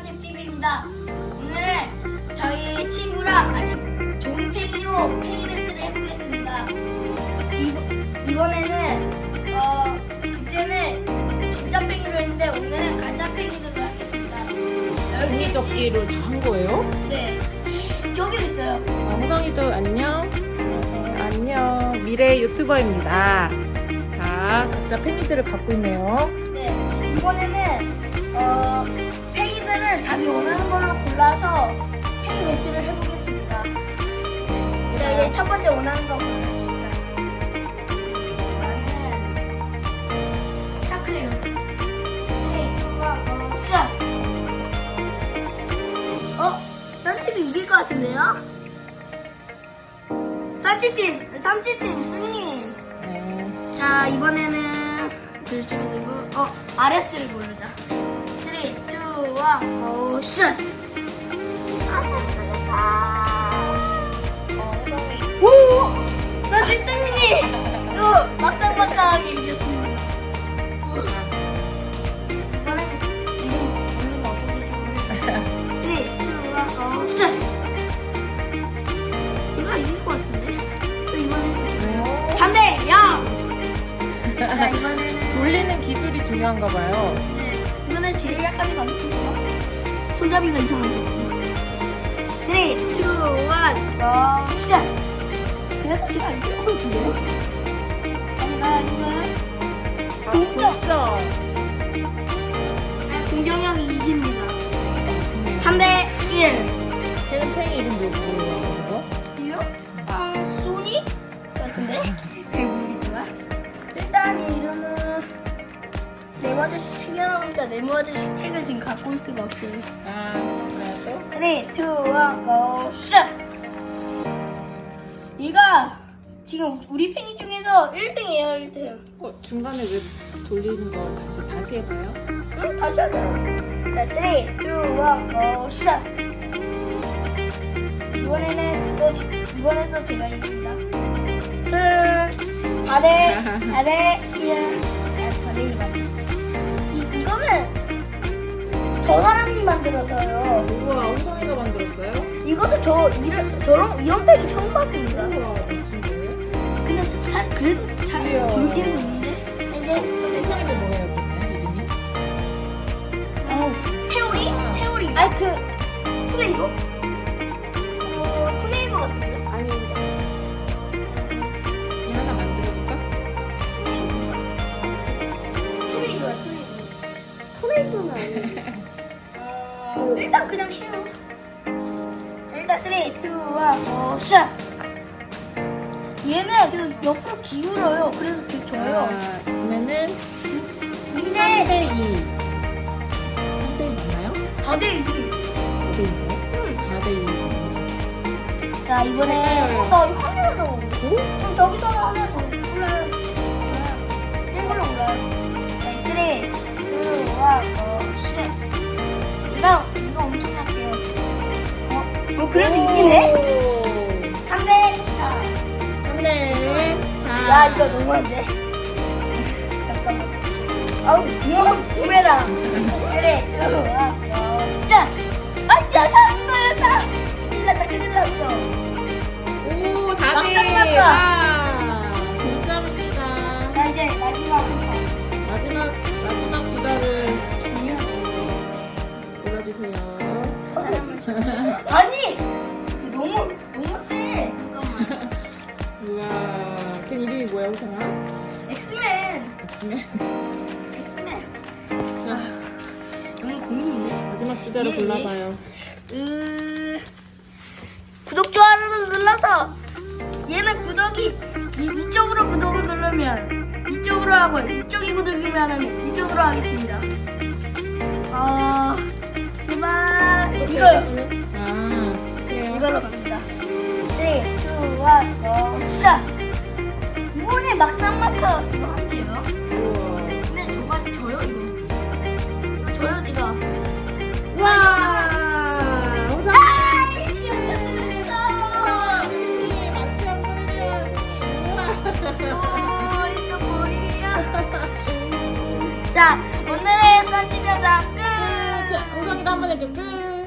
썬칩TV입니다. 오늘은 저희 친구랑 아직 종이팽이로 팽이 배틀을 해보겠습니다. 이번, 이번에는, 어, 그때는 진짜 팽이로 했는데 오늘은 가짜 팽이로 하겠습니다. 종이 접기를 다한 거예요? 네. 저기 있어요. 어, 호성이도 안녕. 안녕. 미래 유튜버입니다. 자, 각자 팽이들을 갖고 있네요. 네. 이번에는, 어, 팽이들을 자기 원하는 걸로 골라서 배틀을 해보겠습니다. 자, 이제 첫 번째 원하는 거 골라주시다. 나는 고, 시작! 어? 썬칩이 이길 것 같은데요? 썬칩팀, 썬칩팀 승리! 네. 자, 이번에는 둘 중에 누구? 어, RS를 고르자. 3, 2, 1, 고, 슛! 아, 잘했다. 어, 호성이. 오! 썬칩 승리! 이거 막상막하게 이겼습니다. 이번엔 이름 부르는 거 어떻게 좀 3, 2, 1, 고, 슛! 이거 이길 것 같은데? 또 이번엔 오. 3대 0! 자, 이번에는 돌리는 기술이 중요한가 봐요. 네, 이번엔 제일 약하게 가겠습니다. 손잡이가 이상하죠? 3, 2, 1, 고, 시작! 그래도 제가 이길 것 같은데요? 아닌가, 아닌가? 동점! 동점. 공정이 형이 이깁니다. 3대 1. 쟤는 팽이 이름 뭐예요? 이요? 아, 소니? 같은데? 네모 아저씨 책이라고 하니까 네모 아저씨 책을 지금 갖고 올 수가 없어요. 아, 그래도? 3, 2, 1, go, 슛! 얘가 지금 우리 팽이 중에서 1등이에요, 1등. 어, 중간에 왜 돌리는 거 다시 다시 해봐요? 응? 다시 하자. 자, 3, 2, 1, go, 슛! 이번에는 또, 지- 이번에도 제가 이깁니다. 승! 4대, 4대 1. 저 사람이 만들어서요. 우와, 호성이가 만들었어요? 이것도 저 이런 저런 이런 팩이 처음 봤습니다. 우와, 거예요? 근데 사실 그래도 잘. 돌기는 있는데 어, 일단 그냥 해요. 자, 일단 3, 2, 1, 고, 샷! 얘는 계속 옆으로 기울어요. 그래서 되게 좋아요. 아, 그러면은 2대 3대 2. 3대 2 맞나요? 4대 2. 4대 2. 4대 2. 자 이번에 네. 어, 나 이거 하나 더 그럼 저기다가 하나 더 골라요 센 걸로 골라요 그래도 이기네? 3대 4 3대 4. 야 이거 너무한데 잠깐만 아우 이거 부메랑 3, 2, 1, 고, 셋아 뭐야, 호성아? 엑스맨! 네. 엑스맨. 자, 너무 고민인데 마지막 주자를 예, 골라봐요. 으 구독 좋아요를 눌러서 얘는 구독이 이, 이쪽으로 구독을 누르면 이쪽으로 하고 이쪽이 구독이면 하면 이쪽으로 하겠습니다. 어 제발. 이거요 아, 그래요? 이걸로 갑니다. 3, 2, 1, go, 샷! 이 제가 와, 아 머리야. 자 오늘의 영상 끝. 자, 호성이 소영이도 한번 해줘. 끝. 끝.